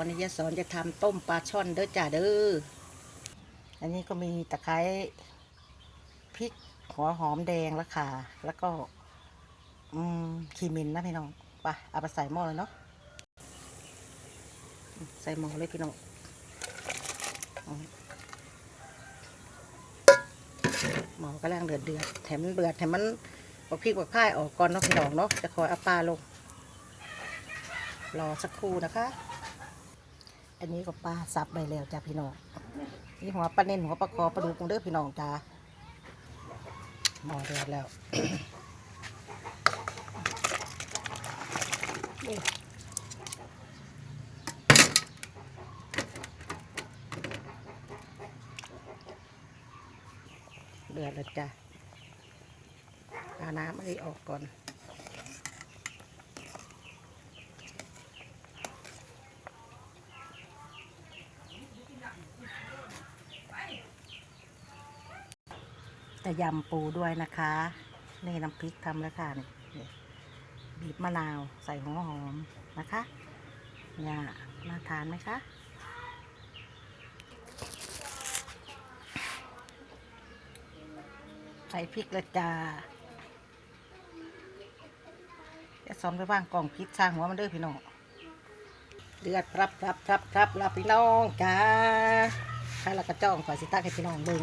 วันนี้ยาสอนจะทำต้มปลาช่อนเด้อจ้าเด้อ อันนี้ก็มีตะไคร้พริกหัวหอมแดงละข่าแล้วก็ อืมขีมินนะพี่น้องไปเอาไปใส่หม้อเลยเนาะ ใส่หม้อเลยพี่น้องหม้อกำลังเดือดเดือดแถมมันเดือดแถมมันบักพริกบักข่ายออกก่อนเนาะพี่น้องเนาะจะคอยเอาปลาลง รอสักครู่นะคะ อันนี้ก็ปลาสับไปแล้วจ้าพี่น้องนี่หัวปลาเน้นหัวปลาคอปลาดูกงเด้อพี่น้องจ้าหมอเดือดแล้วเดือดแล้วจ้ะเอาน้ำไอ้ออกก่อน จะยำปูด้วยนะคะ นี่น้ำพริกทำแล้วค่ะนี่บีบมะนาวใส่หัวหอมนะคะเนี่ยน่าทานไหมคะใส่พริกละจ้าจะซ้อมไปว่างกล่องพริกสร้างหัวมันเด้อพี่น้องเดือดรับรับรับรับรับพี่น้องจ้าใครละกระจ้องขอสิตักให้พี่น้องเบิ่ง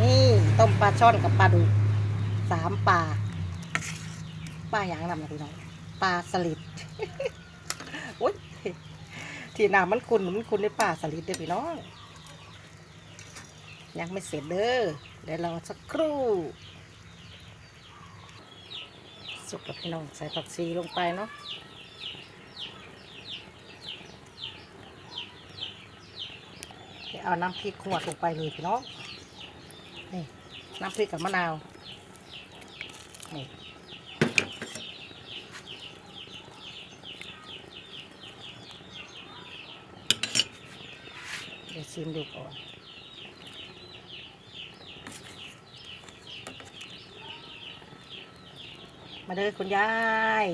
นี่ต้มปลาช่อนกับปลาดุกสามปลาปลาอย่างนำนะพี่น้องปลาสลิดโอ๊ยที่น้ำมันคุณมันคุณในปลาสลิดเด้อพี่น้องยังไม่เสร็จเด้อเดี๋ยวรอสักครู่ สุกกับพี่น้องใส่ผักชีลงไปเนาะเอาน้ำพริกขวดลงไปเลยพี่น้อง น้ำพริกกับมะนาวนี่เดี๋ยวชิมดูก่อนมาเด้อคุณยาย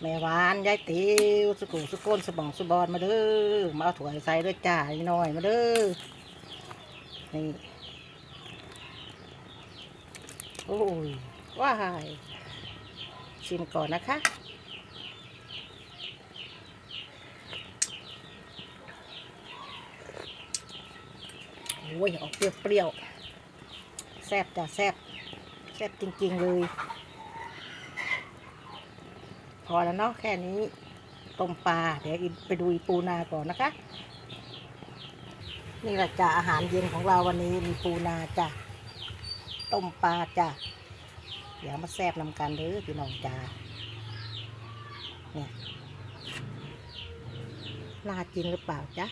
แม่หวานยายติ๋วสุกุสุกนสมองสุบอนมาเด้อมาเอาถั่วใส่ด้วยจ้าอีกหน่อยมาเด้อนี่ โอ้ยว้ายชิมก่อนนะคะ โอ้ย ออกเปรี้ยวๆแซ่บจ้ะแซ่บแซ่บจริง ๆ เลย พอแล้วเนาะแค่นี้ต้มปลา เดี๋ยวไปดูอีปูนาก่อนนะคะ นี่แหละจ้ะอาหารเย็นของเราวันนี้มีปูนาจ้ะ ต้มปลาจ้ะเดี๋ยวมาแซ่บนำกันเด้อพี่น้องจ้าเนี่ยน่ากินหรือเปล่าจ๊ะ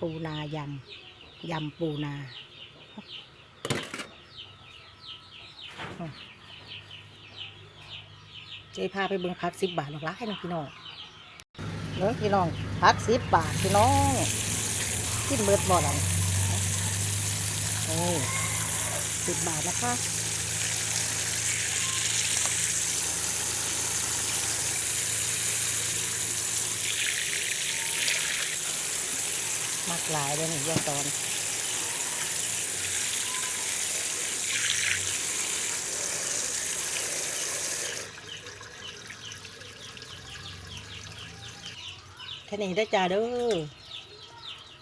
ปูนายำยำปูนาเจ๊พาไปเบิ่งพักสิบบาทหรอกละให้น้องพี่น้องเนื้อพี่น้องพักสิบบาทพี่น้องกินเบิดบ่หลังโอ้ สิบบาทนะคะมากหลายเลยนี่ยายตอนแค่นี้ได้จ้าเด้อ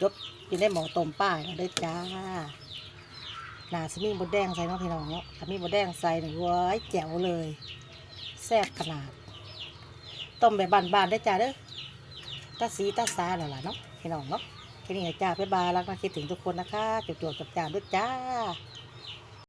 จบกินได้หมอต้มป้าได้จ้า หนาสมีบดแดงใส่น้องพี่น้องเนาะถ้ามีบดแดงใส่หนึ่งว้ายแจ๋วเลยแซ่บขนาด ต้มแบบบานๆได้จ้าเด้อตาสีตาซาแล้วล่ะเนาะพี่น้องเนาะแค่นี้จ้าบ๊ายบายแล้วก็คิดถึงทุกคนนะคะจุดๆจับจานด้วยจ้า